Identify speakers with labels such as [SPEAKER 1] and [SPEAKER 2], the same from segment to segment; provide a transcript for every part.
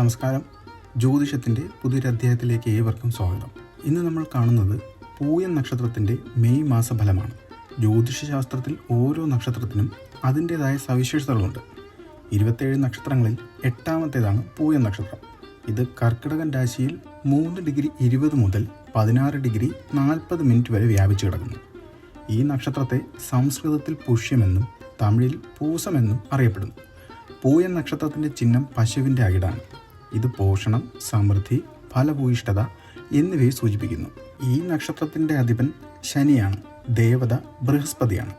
[SPEAKER 1] നമസ്കാരം. ജ്യോതിഷത്തിന്റെ പുതിയൊരധ്യായത്തിലേക്ക് ഏവർക്കും സ്വാഗതം. ഇന്ന് നമ്മൾ കാണുന്നത് പൂയൻ നക്ഷത്രത്തിന്റെ മെയ് മാസഫലമാണ്. ജ്യോതിഷശാസ്ത്രത്തിൽ ഓരോ നക്ഷത്രത്തിനും അതിന്റേതായ സവിശേഷതകളുണ്ട്. ഇരുപത്തേഴ് നക്ഷത്രങ്ങളിൽ എട്ടാമത്തേതാണ് പൂയൻ നക്ഷത്രം. ഇത് കർക്കിടകൻ രാശിയിൽ മൂന്ന് ഡിഗ്രി ഇരുപത് മുതൽ പതിനാറ് ഡിഗ്രി നാൽപ്പത് മിനിറ്റ് വരെ വ്യാപിച്ചു കിടക്കുന്നു. ഈ നക്ഷത്രത്തെ സംസ്കൃതത്തിൽ പുഷ്യമെന്നും തമിഴിൽ പൂസമെന്നും അറിയപ്പെടുന്നു. പൂയൻ നക്ഷത്രത്തിന്റെ ചിഹ്നം പശുവിന്റെ അകിടാണ്. ഇത് പോഷണം സമൃദ്ധി ഫലഭൂയിഷ്ഠത എന്നിവയെ സൂചിപ്പിക്കുന്നു. ഈ നക്ഷത്രത്തിന്റെ അധിപൻ ശനിയാണ്. ദേവത ബൃഹസ്പതിയാണ്.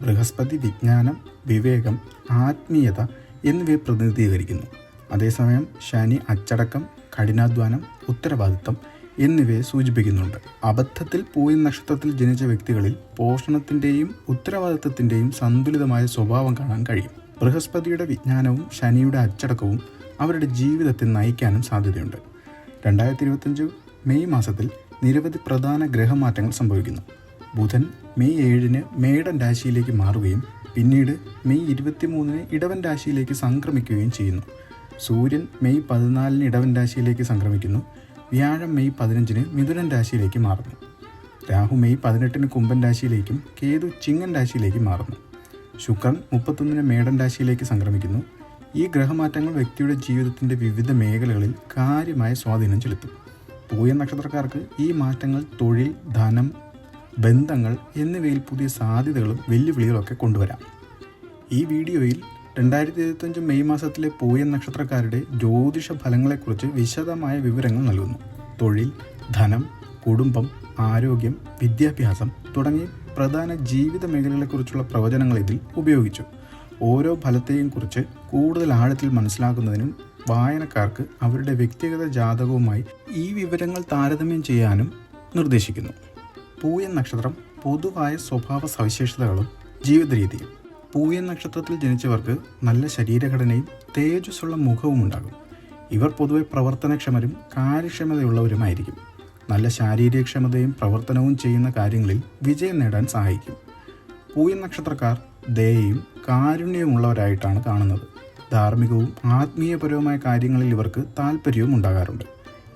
[SPEAKER 1] ബൃഹസ്പതി വിജ്ഞാനം വിവേകം ആത്മീയത എന്നിവയെ പ്രതിനിധീകരിക്കുന്നു. അതേസമയം ശനി അച്ചടക്കം കഠിനാധ്വാനം ഉത്തരവാദിത്തം എന്നിവയെ സൂചിപ്പിക്കുന്നുണ്ട്. അബദ്ധത്തിൽ പൂയൻ നക്ഷത്രത്തിൽ ജനിച്ച വ്യക്തികളിൽ പോഷണത്തിന്റെയും ഉത്തരവാദിത്തത്തിന്റെയും സന്തുലിതമായ സ്വഭാവം കാണാൻ കഴിയും. ബൃഹസ്പതിയുടെ വിജ്ഞാനവും ശനിയുടെ അച്ചടക്കവും അവരുടെ ജീവിതത്തെ നയിക്കാനും സാധ്യതയുണ്ട്. രണ്ടായിരത്തി ഇരുപത്തഞ്ച് മെയ് മാസത്തിൽ നിരവധി പ്രധാന ഗ്രഹമാറ്റങ്ങൾ സംഭവിക്കുന്നു. ബുധൻ മെയ് ഏഴിന് മേടൻ രാശിയിലേക്ക് മാറുകയും പിന്നീട് മെയ് ഇരുപത്തിമൂന്നിന് ഇടവൻ രാശിയിലേക്ക് സംക്രമിക്കുകയും ചെയ്യുന്നു. സൂര്യൻ മെയ് പതിനാലിന് ഇടവൻ രാശിയിലേക്ക് സംക്രമിക്കുന്നു. വ്യാഴം മെയ് പതിനഞ്ചിന് മിഥുനൻ രാശിയിലേക്ക് മാറുന്നു. രാഹു മെയ് പതിനെട്ടിന് കുംഭൻ രാശിയിലേക്കും കേതു ചിങ്ങൻ രാശിയിലേക്കും മാറുന്നു. ശുക്രൻ മുപ്പത്തൊന്നിന് മേടൻ രാശിയിലേക്ക് സംക്രമിക്കുന്നു. ഈ ഗ്രഹമാറ്റങ്ങൾ വ്യക്തിയുടെ ജീവിതത്തിന്റെ വിവിധ മേഖലകളിൽ കാര്യമായ സ്വാധീനം ചെലുത്തും. പൂയ നക്ഷത്രക്കാർക്ക് ഈ മാറ്റങ്ങൾ തൊഴിൽ ധനം ബന്ധങ്ങൾ എന്നിവയിൽ പുതിയ സാധ്യതകളും വെല്ലുവിളികളൊക്കെ കൊണ്ടുവരാം. ഈ വീഡിയോയിൽ രണ്ടായിരത്തി ഇരുപത്തഞ്ച് മെയ് മാസത്തിലെ പൂയൻ നക്ഷത്രക്കാരുടെ ജ്യോതിഷ ഫലങ്ങളെക്കുറിച്ച് വിശദമായ വിവരങ്ങൾ നൽകുന്നു. തൊഴിൽ ധനം കുടുംബം ആരോഗ്യം വിദ്യാഭ്യാസം തുടങ്ങി പ്രധാന ജീവിത മേഖലകളെക്കുറിച്ചുള്ള പ്രവചനങ്ങൾ ഇതിൽ ഉപയോഗിച്ചു. ഓരോ ഫലത്തെയും കുറിച്ച് കൂടുതൽ ആഴത്തിൽ മനസ്സിലാക്കുന്നതിനും വായനക്കാർക്ക് അവരുടെ വ്യക്തിഗത ജാതകവുമായി ഈ വിവരങ്ങൾ താരതമ്യം ചെയ്യാനും നിർദ്ദേശിക്കുന്നു. പൂയൻ നക്ഷത്രം പൊതുവായ സ്വഭാവ സവിശേഷതകളും ജീവിതരീതിയും. പൂയൻ നക്ഷത്രത്തിൽ ജനിച്ചവർക്ക് നല്ല ശരീരഘടനയും തേജസ്സുള്ള മുഖവും ഉണ്ടാകും. ഇവർ പൊതുവെ പ്രവർത്തനക്ഷമരും കാര്യക്ഷമതയുള്ളവരുമായിരിക്കും. നല്ല ശാരീരികക്ഷമതയും പ്രവർത്തനവും ചെയ്യുന്ന കാര്യങ്ങളിൽ വിജയം നേടാൻ സഹായിക്കും. പൂയൻ നക്ഷത്രക്കാർ ദയയും കാരുണ്യവുമുള്ളവരായിട്ടാണ് കാണുന്നത്. ധാർമ്മികവും ആത്മീയപരവുമായ കാര്യങ്ങളിൽ ഇവർക്ക് താല്പര്യവും ഉണ്ടാകാറുണ്ട്.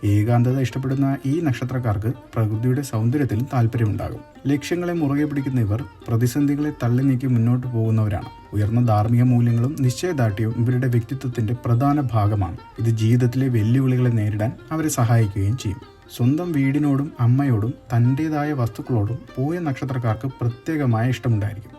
[SPEAKER 1] ഏകാന്തത ഇഷ്ടപ്പെടുന്ന ഈ നക്ഷത്രക്കാർക്ക് പ്രകൃതിയുടെ സൗന്ദര്യത്തിലും താല്പര്യമുണ്ടാകും ലക്ഷ്യങ്ങളെ മുറുകെ പിടിക്കുന്ന ഇവർ പ്രതിസന്ധികളെ തള്ളി നീക്കി മുന്നോട്ട് പോകുന്നവരാണ്. ഉയർന്ന ധാർമ്മിക മൂല്യങ്ങളും നിശ്ചയദാർഢ്യവും ഇവരുടെ വ്യക്തിത്വത്തിന്റെ പ്രധാന ഭാഗമാണ്. ഇത് ജീവിതത്തിലെ വെല്ലുവിളികളെ നേരിടാൻ അവരെ സഹായിക്കുകയും ചെയ്യും. സ്വന്തം വീടിനോടും അമ്മയോടും തന്റെതായ വസ്തുക്കളോടും പോയ നക്ഷത്രക്കാർക്ക് പ്രത്യേകമായ ഇഷ്ടമുണ്ടായിരിക്കും.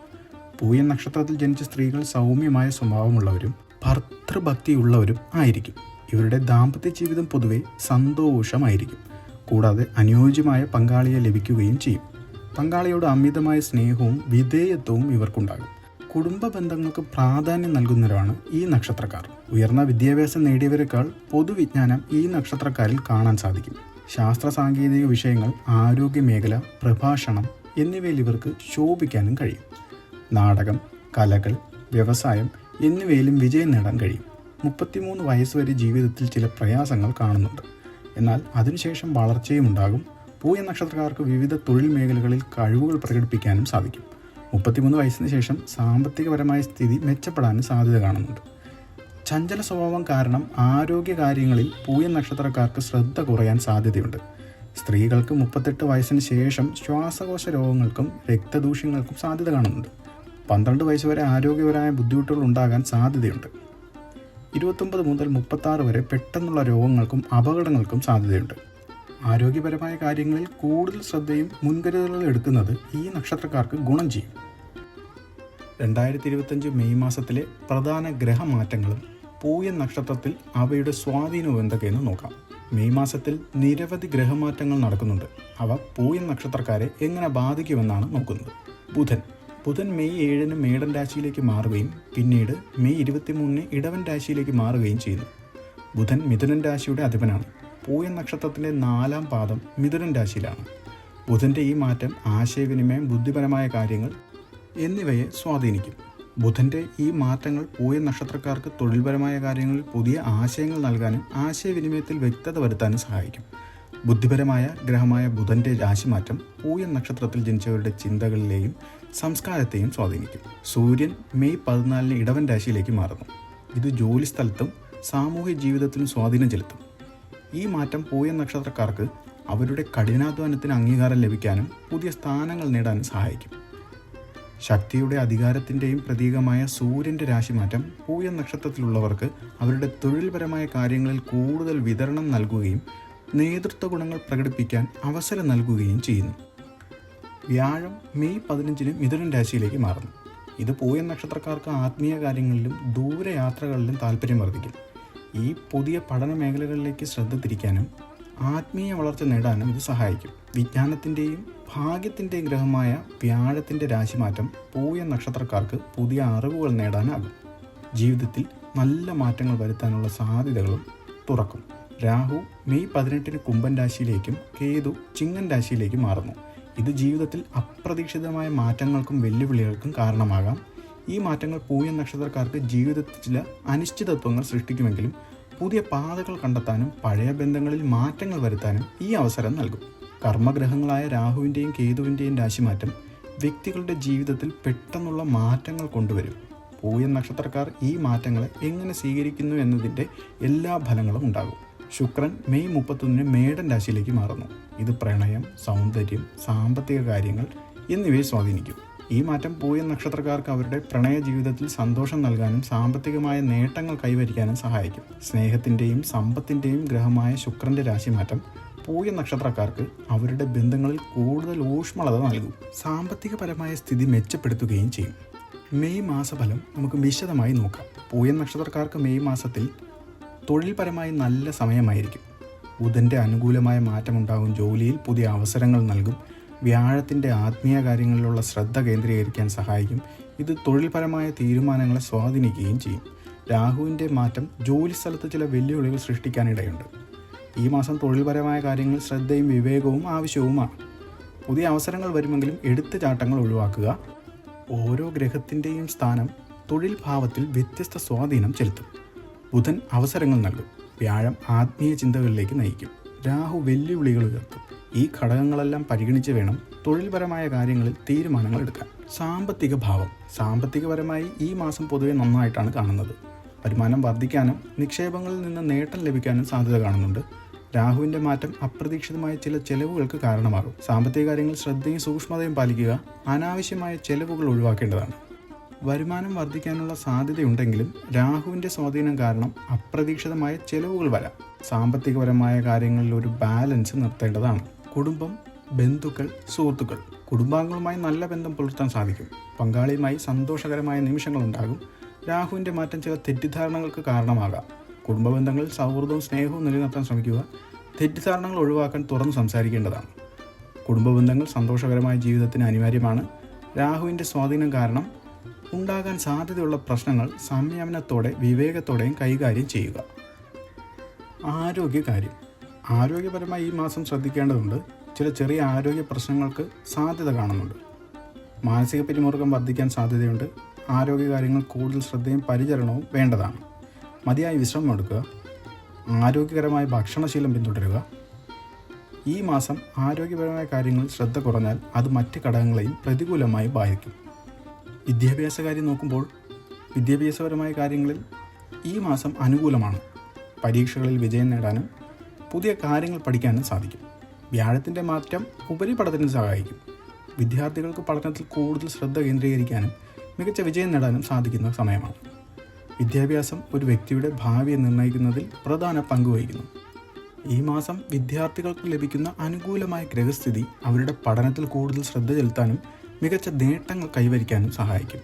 [SPEAKER 1] പൂയൻ നക്ഷത്രത്തിൽ ജനിച്ച സ്ത്രീകൾ സൗമ്യമായ സ്വഭാവമുള്ളവരും ഭർത്തൃഭക്തിയുള്ളവരും ആയിരിക്കും. ഇവരുടെ ദാമ്പത്യ ജീവിതം പൊതുവെ സന്തോഷമായിരിക്കും. കൂടാതെ അനുയോജ്യമായ പങ്കാളിയെ ലഭിക്കുകയും ചെയ്യും. പങ്കാളിയോട് അമിതമായ സ്നേഹവും വിധേയത്വവും ഇവർക്കുണ്ടാകും. കുടുംബ ബന്ധങ്ങൾക്ക് പ്രാധാന്യം നൽകുന്നവരാണ് ഈ നക്ഷത്രക്കാർ. ഉയർന്ന വിദ്യാഭ്യാസം നേടിയവരെക്കാൾ പൊതുവിജ്ഞാനം ഈ നക്ഷത്രക്കാരിൽ കാണാൻ സാധിക്കും. ശാസ്ത്ര സാങ്കേതിക വിഷയങ്ങൾ ആരോഗ്യ മേഖല പ്രഭാഷണം എന്നിവയിൽ ഇവർക്ക് ശോഭിക്കാനും കഴിയും. നാടകം കലകൾ വ്യവസായം എന്നിവയിലും വിജയം നേടാൻ കഴിയും. മുപ്പത്തിമൂന്ന് വയസ്സ് വരെ ജീവിതത്തിൽ ചില പ്രയാസങ്ങൾ കാണുന്നുണ്ട്. എന്നാൽ അതിനുശേഷം വളർച്ചയും ഉണ്ടാകും. പൂയ നക്ഷത്രക്കാർക്ക് വിവിധ തൊഴിൽ മേഖലകളിൽ കഴിവുകൾ പ്രകടിപ്പിക്കാനും സാധിക്കും. മുപ്പത്തിമൂന്ന് വയസ്സിന് ശേഷം സാമ്പത്തികപരമായ സ്ഥിതി മെച്ചപ്പെടാനും സാധ്യത കാണുന്നുണ്ട്. ചഞ്ചല സ്വഭാവം കാരണം ആരോഗ്യ കാര്യങ്ങളിൽ പൂയ നക്ഷത്രക്കാർക്ക് ശ്രദ്ധ കുറയാൻ സാധ്യതയുണ്ട്. സ്ത്രീകൾക്ക് മുപ്പത്തെട്ട് വയസ്സിന് ശേഷം ശ്വാസകോശ രോഗങ്ങൾക്കും രക്തദൂഷ്യങ്ങൾക്കും സാധ്യത കാണുന്നുണ്ട്. പന്ത്രണ്ട് വയസ്സ് വരെ ആരോഗ്യപരമായ ബുദ്ധിമുട്ടുകൾ ഉണ്ടാകാൻ സാധ്യതയുണ്ട്. ഇരുപത്തൊമ്പത് മുതൽ മുപ്പത്താറ് വരെ പെട്ടെന്നുള്ള രോഗങ്ങൾക്കും അപകടങ്ങൾക്കും സാധ്യതയുണ്ട്. ആരോഗ്യപരമായ കാര്യങ്ങളിൽ കൂടുതൽ ശ്രദ്ധയും മുൻകരുതലുകൾ എടുക്കുന്നത് ഈ നക്ഷത്രക്കാർക്ക് ഗുണം ചെയ്യും. രണ്ടായിരത്തി ഇരുപത്തഞ്ച് മെയ് മാസത്തിലെ പ്രധാന ഗ്രഹമാറ്റങ്ങളും പൂയൻ നക്ഷത്രത്തിൽ അവയുടെ സ്വാധീനവും എന്തൊക്കെയെന്ന് നോക്കാം. മെയ് മാസത്തിൽ നിരവധി ഗ്രഹമാറ്റങ്ങൾ നടക്കുന്നുണ്ട്. അവ പൂയൻ നക്ഷത്രക്കാരെ എങ്ങനെ ബാധിക്കുമെന്നാണ് നോക്കുന്നത്. ബുധൻ ബുധൻ മെയ് ഏഴിന് മേടൻ രാശിയിലേക്ക് മാറുകയും പിന്നീട് മെയ് ഇരുപത്തിമൂന്നിന് ഇടവൻ രാശിയിലേക്ക് മാറുകയും ചെയ്യുന്നു ബുധൻ മിഥുനൻ രാശിയുടെ അധിപനാണ്. പൂയൻ നക്ഷത്രത്തിന്റെ നാലാം പാദം മിഥുനൻ രാശിയിലാണ്. ബുധന്റെ ഈ മാറ്റം ആശയവിനിമയം ബുദ്ധിപരമായ കാര്യങ്ങൾ എന്നിവയെ സ്വാധീനിക്കും. ബുധന്റെ ഈ മാറ്റങ്ങൾ പൂയ നക്ഷത്രക്കാർക്ക് തൊഴിൽപരമായ കാര്യങ്ങളിൽ പുതിയ ആശയങ്ങൾ നൽകാനും ആശയവിനിമയത്തിൽ വ്യക്തത വരുത്താനും സഹായിക്കും. ബുദ്ധിപരമായ ഗ്രഹമായ ബുധന്റെ രാശിമാറ്റം പൂയൻ നക്ഷത്രത്തിൽ ജനിച്ചവരുടെ ചിന്തകളിലെയും സംസ്കാരത്തെയും സ്വാധീനിക്കും. സൂര്യൻ മെയ് പതിനാലിന് ഇടവൻ രാശിയിലേക്ക് മാറുന്നു. ഇത് ജോലി സ്ഥലത്തും സാമൂഹ്യ ജീവിതത്തിലും സ്വാധീനം ചെലുത്തും. ഈ മാറ്റം പൂയൻ നക്ഷത്രക്കാർക്ക് അവരുടെ കഠിനാധ്വാനത്തിന് അംഗീകാരം ലഭിക്കാനും പുതിയ സ്ഥാനങ്ങൾ നേടാനും സഹായിക്കും. ശക്തിയുടെ അധികാരത്തിന്റെയും പ്രതീകമായ സൂര്യന്റെ രാശിമാറ്റം പൂയ നക്ഷത്രത്തിലുള്ളവർക്ക് അവരുടെ തൊഴിൽപരമായ കാര്യങ്ങളിൽ കൂടുതൽ വിതരണം നൽകുകയും നേതൃത്വ ഗുണങ്ങൾ പ്രകടിപ്പിക്കാൻ അവസരം നൽകുകയും ചെയ്യുന്നു. വ്യാഴം മെയ് പതിനഞ്ചിന് മിഥുനൻ രാശിയിലേക്ക് മാറുന്നു. ഇത് പൂയ നക്ഷത്രക്കാർക്ക് ആത്മീയ കാര്യങ്ങളിലും ദൂരയാത്രകളിലും താല്പര്യം വർദ്ധിക്കും. ഈ പുതിയ പഠന മേഖലകളിലേക്ക് ശ്രദ്ധ തിരിക്കാനും ആത്മീയ വളർച്ച നേടാനും ഇത് സഹായിക്കും. വിജ്ഞാനത്തിന്റെയും ഭാഗ്യത്തിന്റെയും ഗ്രഹമായ വ്യാഴത്തിന്റെ രാശിമാറ്റം പൂയ നക്ഷത്രക്കാർക്ക് പുതിയ അറിവുകൾ നേടാനാകും. ജീവിതത്തിൽ നല്ല മാറ്റങ്ങൾ വരുത്താനുള്ള സാധ്യതകളും തുറക്കും. രാഹു മെയ് പതിനെട്ടിന് കുംഭൻ രാശിയിലേക്കും കേതു ചിങ്ങൻ രാശിയിലേക്കും മാറുന്നു. ഇത് ജീവിതത്തിൽ അപ്രതീക്ഷിതമായ മാറ്റങ്ങൾക്കും വെല്ലുവിളികൾക്കും കാരണമാകാം. ഈ മാറ്റങ്ങൾ പൂയ നക്ഷത്രക്കാർക്ക് ജീവിതത്തിൽ ചില അനിശ്ചിതത്വങ്ങൾ സൃഷ്ടിക്കുമെങ്കിലും പുതിയ പാതകൾ കണ്ടെത്താനും പഴയ ബന്ധങ്ങളിൽ മാറ്റങ്ങൾ വരുത്താനും ഈ അവസരം നൽകും. കർമ്മഗ്രഹങ്ങളായ രാഹുവിന്റെയും കേതുവിന്റെയും രാശിമാറ്റം വ്യക്തികളുടെ ജീവിതത്തിൽ പെട്ടെന്നുള്ള മാറ്റങ്ങൾ കൊണ്ടുവരും. പൂയ നക്ഷത്രക്കാർ ഈ മാറ്റങ്ങളെ എങ്ങനെ സ്വീകരിക്കുന്നു എന്നതിന്റെ എല്ലാ ഫലങ്ങളും ഉണ്ടാകും. ശുക്രൻ മെയ് മുപ്പത്തൊന്നിന് മേടൻ രാശിയിലേക്ക് മാറുന്നു. ഇത് പ്രണയം സൗന്ദര്യം സാമ്പത്തിക കാര്യങ്ങൾ എന്നിവയെ സ്വാധീനിക്കും. ഈ മാറ്റം പൂയ നക്ഷത്രക്കാർക്ക് അവരുടെ പ്രണയ ജീവിതത്തിൽ സന്തോഷം നൽകാനും സാമ്പത്തികമായ നേട്ടങ്ങൾ കൈവരിക്കാനും സഹായിക്കും. സ്നേഹത്തിന്റെയും സമ്പത്തിന്റെയും ഗ്രഹമായ ശുക്രന്റെ രാശിമാറ്റം പൂയ നക്ഷത്രക്കാർക്ക് അവരുടെ ബന്ധങ്ങളിൽ കൂടുതൽ ഊഷ്മളത നൽകും. സാമ്പത്തികപരമായ സ്ഥിതി മെച്ചപ്പെടുത്തുകയും ചെയ്യും. മെയ് മാസഫലം നമുക്ക് വിശദമായി നോക്കാം. പൂയ നക്ഷത്രക്കാർക്ക് മെയ് മാസത്തിൽ തൊഴിൽപരമായി നല്ല സമയമായിരിക്കും. ബുധന്റെ അനുകൂലമായ മാറ്റമുണ്ടാകും ജോലിയിൽ പുതിയ അവസരങ്ങൾ നൽകും വ്യാഴത്തിന്റെ ആത്മീയ കാര്യങ്ങളിലുള്ള ശ്രദ്ധ കേന്ദ്രീകരിക്കാൻ സഹായിക്കും. ഇത് തൊഴിൽപരമായ തീരുമാനങ്ങളെ സ്വാധീനിക്കുകയും ചെയ്യും. രാഹുവിന്റെ മാറ്റം ജോലി സ്ഥലത്ത് ചില വെല്ലുവിളികൾ സൃഷ്ടിക്കാനിടയുണ്ട്. ഈ മാസം തൊഴിൽപരമായ കാര്യങ്ങൾ ശ്രദ്ധയും വിവേകവും ആവശ്യവുമാണ്. പുതിയ അവസരങ്ങൾ വരുമെങ്കിലും എടുത്തു ചാട്ടങ്ങൾ ഒഴിവാക്കുക. ഓരോ ഗ്രഹത്തിന്റെയും സ്ഥാനം തൊഴിൽ ഭാവത്തിൽ വ്യത്യസ്ത സ്വാധീനം ചെലുത്തും. ബുധൻ അവസരങ്ങൾ നൽകും. വ്യാഴം ആത്മീയ ചിന്തകളിലേക്ക് നയിക്കും. രാഹു വെല്ലുവിളികൾ ഉയർത്തും. ഈ ഘടകങ്ങളെല്ലാം പരിഗണിച്ച് വേണം തൊഴിൽപരമായ കാര്യങ്ങളിൽ തീരുമാനങ്ങൾ എടുക്കാൻ. സാമ്പത്തിക ഭാവം. സാമ്പത്തികപരമായി ഈ മാസം പൊതുവെ നന്നായിട്ടാണ് കാണുന്നത്. വരുമാനം വർദ്ധിക്കാനും നിക്ഷേപങ്ങളിൽ നിന്ന് നേട്ടം ലഭിക്കാനും സാധ്യത കാണുന്നുണ്ട്. രാഹുവിന്റെ മാറ്റം അപ്രതീക്ഷിതമായ ചില ചെലവുകൾക്ക് കാരണമാകും. സാമ്പത്തിക കാര്യങ്ങൾ ശ്രദ്ധയും സൂക്ഷ്മതയും പാലിക്കുക അനാവശ്യമായ ചെലവുകൾ ഒഴിവാക്കേണ്ടതാണ്. വരുമാനം വർദ്ധിക്കാനുള്ള സാധ്യതയുണ്ടെങ്കിലും രാഹുവിന്റെ സ്വാധീനം കാരണം അപ്രതീക്ഷിതമായ ചെലവുകൾ വരാം. സാമ്പത്തികപരമായ കാര്യങ്ങളിൽ ഒരു ബാലൻസ് നിർത്തേണ്ടതാണ്. കുടുംബം ബന്ധുക്കൾ സുഹൃത്തുക്കൾ കുടുംബാംഗങ്ങളുമായി നല്ല ബന്ധം പുലർത്താൻ സാധിക്കും. പങ്കാളിയുമായി സന്തോഷകരമായ നിമിഷങ്ങൾ ഉണ്ടാകും. രാഹുവിന്റെ മാറ്റം ചില തെറ്റിദ്ധാരണകൾക്ക് കാരണമാകാം. കുടുംബ ബന്ധങ്ങളിൽ സൗഹൃദവും സ്നേഹവും നിലനിർത്താൻ ശ്രമിക്കുക തെറ്റിദ്ധാരണകൾ ഒഴിവാക്കാൻ തുറന്നു സംസാരിക്കേണ്ടതാണ്. കുടുംബ ബന്ധങ്ങൾ സന്തോഷകരമായ ജീവിതത്തിന് അനിവാര്യമാണ്. രാഹുവിന്റെ സ്വാധീനം കാരണം ഉണ്ടാകാൻ സാധ്യതയുള്ള പ്രശ്നങ്ങൾ സംയമനത്തോടെ വിവേകത്തോടെയും കൈകാര്യം ചെയ്യുക. ആരോഗ്യകാര്യം. ആരോഗ്യപരമായി ഈ മാസം ശ്രദ്ധിക്കേണ്ടതുണ്ട്. ചില ചെറിയ ആരോഗ്യ പ്രശ്നങ്ങൾക്ക് സാധ്യത കാണുന്നുണ്ട്. മാനസിക പിരിമുറുക്കം വർദ്ധിക്കാൻ സാധ്യതയുണ്ട്. ആരോഗ്യകാര്യങ്ങൾ കൂടുതൽ ശ്രദ്ധയും പരിചരണവും വേണ്ടതാണ്. മതിയായ വിശ്രമം എടുക്കുക. ആരോഗ്യകരമായ ഭക്ഷണശീലം പിന്തുടരുക. ഈ മാസം ആരോഗ്യപരമായ കാര്യങ്ങളിൽ ശ്രദ്ധ കുറഞ്ഞാൽ അത് മറ്റ് ഘടകങ്ങളെയും പ്രതികൂലമായി ബാധിക്കും. വിദ്യാഭ്യാസ കാര്യം നോക്കുമ്പോൾ വിദ്യാഭ്യാസപരമായ കാര്യങ്ങളിൽ ഈ മാസം അനുകൂലമാണ്. പരീക്ഷകളിൽ വിജയം നേടാനും പുതിയ കാര്യങ്ങൾ പഠിക്കാനും സാധിക്കും. വ്യാഴത്തിന്റെ മാറ്റം ഉപരിപഠനത്തിന് സഹായിക്കും. വിദ്യാർത്ഥികൾക്ക് പഠനത്തിൽ കൂടുതൽ ശ്രദ്ധ കേന്ദ്രീകരിക്കാനും മികച്ച വിജയം നേടാനും സാധിക്കുന്ന സമയമാണ്. വിദ്യാഭ്യാസം ഒരു വ്യക്തിയുടെ ഭാവിയെ നിർണയിക്കുന്നതിൽ പ്രധാന പങ്ക് വഹിക്കുന്നു. ഈ മാസം വിദ്യാർത്ഥികൾക്ക് ലഭിക്കുന്ന അനുകൂലമായ ഗ്രഹസ്ഥിതി അവരുടെ പഠനത്തിൽ കൂടുതൽ ശ്രദ്ധ ചെലുത്താനും മികച്ച നേട്ടങ്ങൾ കൈവരിക്കാനും സഹായിക്കും.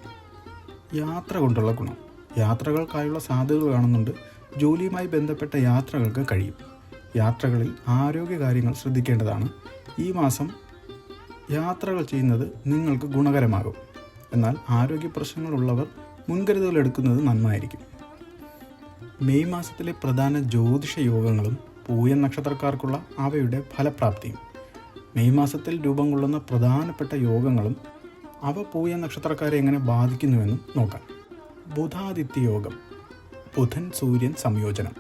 [SPEAKER 1] യാത്ര കൊണ്ടുള്ള ഗുണം. യാത്രകൾക്കായുള്ള സാധ്യതകൾ കാണുന്നുണ്ട്. ജോലിയുമായി ബന്ധപ്പെട്ട യാത്രകൾക്ക് കഴിയും. യാത്രകളിൽ ആരോഗ്യകാര്യങ്ങൾ ശ്രദ്ധിക്കേണ്ടതാണ്. ഈ മാസം യാത്രകൾ ചെയ്യുന്നത് നിങ്ങൾക്ക് ഗുണകരമാകും. എന്നാൽ ആരോഗ്യ പ്രശ്നങ്ങളുള്ളവർ മുൻകരുതൽ എടുക്കുന്നത് നന്നായിരിക്കും മെയ് മാസത്തിലെ പ്രധാന ജ്യോതിഷ യോഗങ്ങളും പൂയ നക്ഷത്രക്കാർക്കുള്ള അവയുടെ ഫലപ്രാപ്തിയും. മെയ് മാസത്തിൽ രൂപം കൊള്ളുന്ന പ്രധാനപ്പെട്ട യോഗങ്ങളും അവ പൂയ നക്ഷത്രക്കാരെ എങ്ങനെ ബാധിക്കുന്നുവെന്നും നോക്കാം. ബുധാദിത്യ യോഗം ബുധൻ സൂര്യൻ സംയോജനം.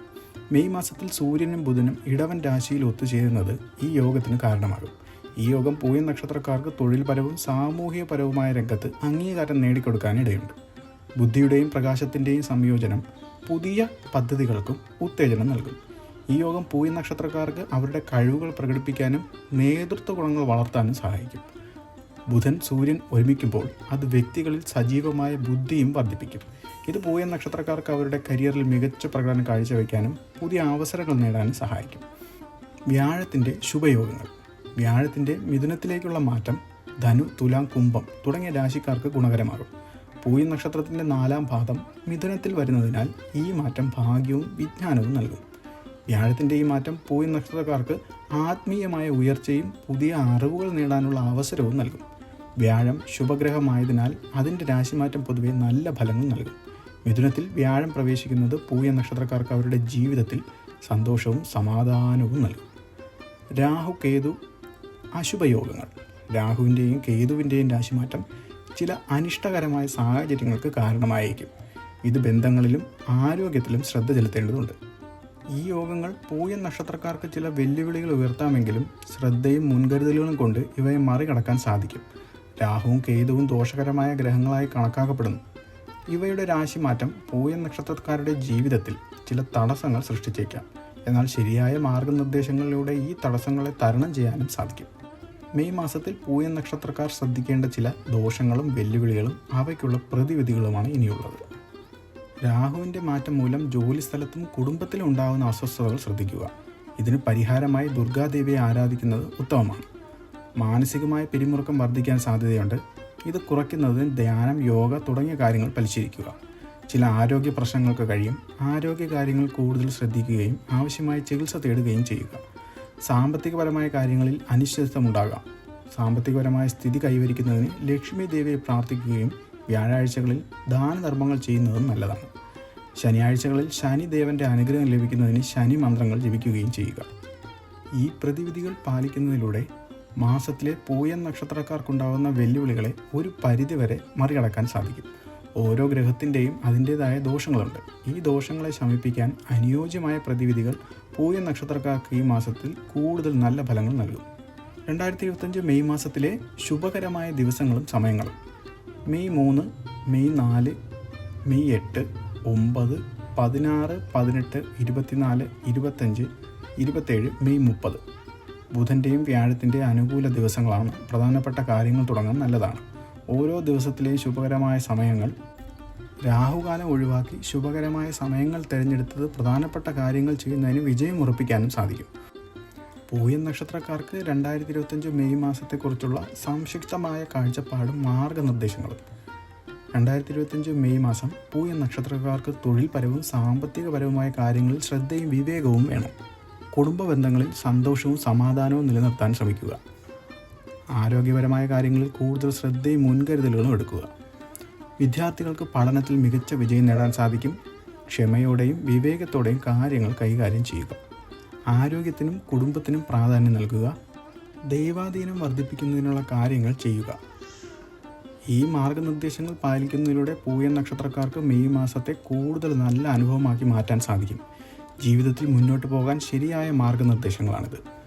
[SPEAKER 1] മെയ് മാസത്തിൽ സൂര്യനും ബുധനും ഇടവൻ രാശിയിൽ ഒത്തുചേരുന്നത് ഈ യോഗത്തിന് കാരണമാകും. ഈ യോഗം പൂയ നക്ഷത്രക്കാർക്ക് തൊഴിൽപരവും സാമൂഹികപരവുമായ രംഗത്ത് അംഗീകാരം നേടിക്കൊടുക്കാനിടയുണ്ട്. ബുദ്ധിയുടെയും പ്രകാശത്തിന്റെയും സംയോജനം പുതിയ പദ്ധതികൾക്കും ഉത്തേജനം നൽകും. ഈ യോഗം പൂയ നക്ഷത്രക്കാർക്ക് അവരുടെ കഴിവുകൾ പ്രകടിപ്പിക്കാനും നേതൃത്വ ഗുണങ്ങൾ വളർത്താനും സഹായിക്കും. ബുധൻ സൂര്യൻ ഒരുമിക്കുമ്പോൾ അത് വ്യക്തികളിൽ സജീവമായ ബുദ്ധിയും വർദ്ധിപ്പിക്കും. ഇത് പൂയ നക്ഷത്രക്കാർക്ക് അവരുടെ കരിയറിൽ മികച്ച പ്രകടനം കാഴ്ചവെക്കാനും പുതിയ അവസരങ്ങൾ നേടാനും സഹായിക്കും. വ്യാഴത്തിന്റെ ശുഭയോഗങ്ങൾ. വ്യാഴത്തിന്റെ മിഥുനത്തിലേക്കുള്ള മാറ്റം ധനു തുലാം കുംഭം തുടങ്ങിയ രാശിക്കാർക്ക് ഗുണകരമാകും. പൂയ നക്ഷത്രത്തിന്റെ നാലാം പാദം മിഥുനത്തിൽ വരുന്നതിനാൽ ഈ മാറ്റം ഭാഗ്യവും വിജ്ഞാനവും നൽകും. വ്യാഴത്തിന്റെ ഈ മാറ്റം പൂയ നക്ഷത്രക്കാർക്ക് ആത്മീയമായ ഉയർച്ചയും പുതിയ അറിവുകൾ നേടാനുള്ള അവസരവും നൽകും. വ്യാഴം ശുഭഗ്രഹമായതിനാൽ അതിന്റെ രാശിമാറ്റം പൊതുവെ നല്ല ഫലങ്ങൾ നൽകും. മിഥുനത്തിൽ വ്യാഴം പ്രവേശിക്കുന്നത് പൂയ നക്ഷത്രക്കാർക്ക് അവരുടെ ജീവിതത്തിൽ സന്തോഷവും സമാധാനവും നൽകും. രാഹു കേതു അശുഭയോഗങ്ങൾ. രാഹുവിന്റെയും കേതുവിന്റെയും രാശിമാറ്റം ചില അനിഷ്ടകരമായ സാഹചര്യങ്ങൾക്ക് കാരണമായേക്കും. ഇത് ബന്ധങ്ങളിലും ആരോഗ്യത്തിലും ശ്രദ്ധ ചെലുത്തേണ്ടതുണ്ട്. ഈ യോഗങ്ങൾ പൂയൻ നക്ഷത്രക്കാർക്ക് ചില വെല്ലുവിളികൾ ഉയർത്താമെങ്കിലും ശ്രദ്ധയും മുൻകരുതലുകളും കൊണ്ട് ഇവയെ മറികടക്കാൻ സാധിക്കും. രാഹുവും കേതുവും ദോഷകരമായ ഗ്രഹങ്ങളായി കണക്കാക്കപ്പെടുന്നു. ഇവയുടെ രാശിമാറ്റം പൂയൻ നക്ഷത്രക്കാരുടെ ജീവിതത്തിൽ ചില തടസ്സങ്ങൾ സൃഷ്ടിച്ചേക്കാം. എന്നാൽ ശരിയായ മാർഗനിർദ്ദേശങ്ങളിലൂടെ ഈ തടസ്സങ്ങളെ തരണം ചെയ്യാനും സാധിക്കും. മെയ് മാസത്തിൽ പൂയൻ നക്ഷത്രക്കാർ ശ്രദ്ധിക്കേണ്ട ചില ദോഷങ്ങളും വെല്ലുവിളികളും അവയ്ക്കുള്ള പ്രതിവിധികളുമാണ് ഇനിയുള്ളത്. രാഹുവിന്റെ മാറ്റം മൂലം ജോലിസ്ഥലത്തും കുടുംബത്തിലും ഉണ്ടാകുന്ന അസ്വസ്ഥതകൾ ശ്രദ്ധിക്കുക. ഇതിന് പരിഹാരമായി ദുർഗാദേവിയെ ആരാധിക്കുന്നത് ഉത്തമമാണ്. മാനസികമായ പിരിമുറുക്കം വർദ്ധിക്കാൻ സാധ്യതയുണ്ട്. ഇത് കുറയ്ക്കുന്നതിന് ധ്യാനം യോഗ തുടങ്ങിയ കാര്യങ്ങൾ പരിശീലിക്കുക. ചില ആരോഗ്യ പ്രശ്നങ്ങൾക്ക് കഴിയും. ആരോഗ്യ കാര്യങ്ങൾ കൂടുതൽ ശ്രദ്ധിക്കുകയും ആവശ്യമായ ചികിത്സ തേടുകയും ചെയ്യുക. സാമ്പത്തികപരമായ കാര്യങ്ങളിൽ അനിശ്ചിതത്വം ഉണ്ടാകാം. സാമ്പത്തികപരമായ സ്ഥിതി കൈവരിക്കുന്നതിന് ലക്ഷ്മി ദേവിയെ പ്രാർത്ഥിക്കുകയും വ്യാഴാഴ്ചകളിൽ ദാനധർമ്മങ്ങൾ ചെയ്യുന്നതും നല്ലതാണ്. ശനിയാഴ്ചകളിൽ ശനിദേവന്റെ അനുഗ്രഹം ലഭിക്കുന്നതിന് ശനി മന്ത്രങ്ങൾ ജപിക്കുകയും ചെയ്യുക. ഈ പ്രതിവിധികൾ പാലിക്കുന്നതിലൂടെ മാസത്തിലെ പൂയൻ നക്ഷത്രക്കാർക്കുണ്ടാകുന്ന വെല്ലുവിളികളെ ഒരു പരിധിവരെ മറികടക്കാൻ സാധിക്കും. ഓരോ ഗ്രഹത്തിന്റെയും അതിന്റേതായ ദോഷങ്ങളുണ്ട്. ഈ ദോഷങ്ങളെ ശമിപ്പിക്കാൻ അനുയോജ്യമായ പ്രതിവിധികൾ പൂയൻ നക്ഷത്രക്കാർക്ക് ഈ മാസത്തിൽ കൂടുതൽ നല്ല ഫലങ്ങൾ നൽകും. രണ്ടായിരത്തി ഇരുപത്തഞ്ച് മെയ് മാസത്തിലെ ശുഭകരമായ ദിവസങ്ങളും സമയങ്ങളും. മെയ് മൂന്ന് മെയ് നാല് മെയ് എട്ട് ഒമ്പത് പതിനാറ് പതിനെട്ട് ഇരുപത്തിനാല് ഇരുപത്തഞ്ച് ഇരുപത്തേഴ് മെയ് മുപ്പത്. ബുധന്റെയും വ്യാഴത്തിന്റെയും അനുകൂല ദിവസങ്ങളാണ്. പ്രധാനപ്പെട്ട കാര്യങ്ങൾ തുടങ്ങാൻ നല്ലതാണ്. ഓരോ ദിവസത്തിലെയും ശുഭകരമായ സമയങ്ങൾ. രാഹുകാലം ഒഴിവാക്കി ശുഭകരമായ സമയങ്ങൾ തിരഞ്ഞെടുത്തത് പ്രധാനപ്പെട്ട കാര്യങ്ങൾ ചെയ്യുന്നതിന് വിജയം ഉറപ്പിക്കാനും സാധിക്കും. പൂയൻ നക്ഷത്രക്കാർക്ക് രണ്ടായിരത്തി ഇരുപത്തഞ്ച് മെയ് മാസത്തെക്കുറിച്ചുള്ള സംക്ഷിപ്തമായ കാഴ്ചപ്പാടും മാർഗനിർദ്ദേശങ്ങളും. രണ്ടായിരത്തി ഇരുപത്തഞ്ച് മെയ് മാസം പൂയൻ നക്ഷത്രക്കാർക്ക് തൊഴിൽപരവും സാമ്പത്തികപരവുമായ കാര്യങ്ങളിൽ ശ്രദ്ധയും വിവേകവും വേണം. കുടുംബ ബന്ധങ്ങളിൽ സന്തോഷവും സമാധാനവും നിലനിർത്താൻ ശ്രമിക്കുക. ആരോഗ്യപരമായ കാര്യങ്ങളിൽ കൂടുതൽ ശ്രദ്ധയും മുൻകരുതലുകളും എടുക്കുക. വിദ്യാർത്ഥികൾക്ക് പഠനത്തിൽ മികച്ച വിജയം നേടാൻ സാധിക്കും. ക്ഷമയോടെയും വിവേകത്തോടെയും കാര്യങ്ങൾ കൈകാര്യം ചെയ്യുക. ആരോഗ്യത്തിനും കുടുംബത്തിനും പ്രാധാന്യം നൽകുക ദൈവാധീനം വർദ്ധിപ്പിക്കുന്നതിനുള്ള കാര്യങ്ങൾ ചെയ്യുക. ഈ മാർഗനിർദ്ദേശങ്ങൾ പാലിക്കുന്നതിലൂടെ പൂയൻ നക്ഷത്രക്കാർക്ക് മെയ് മാസത്തെ കൂടുതൽ നല്ല അനുഭവമാക്കി മാറ്റാൻ സാധിക്കും. ജീവിതത്തിൽ മുന്നോട്ട് പോകാൻ ശരിയായ മാർഗനിർദ്ദേശങ്ങളാണിത്.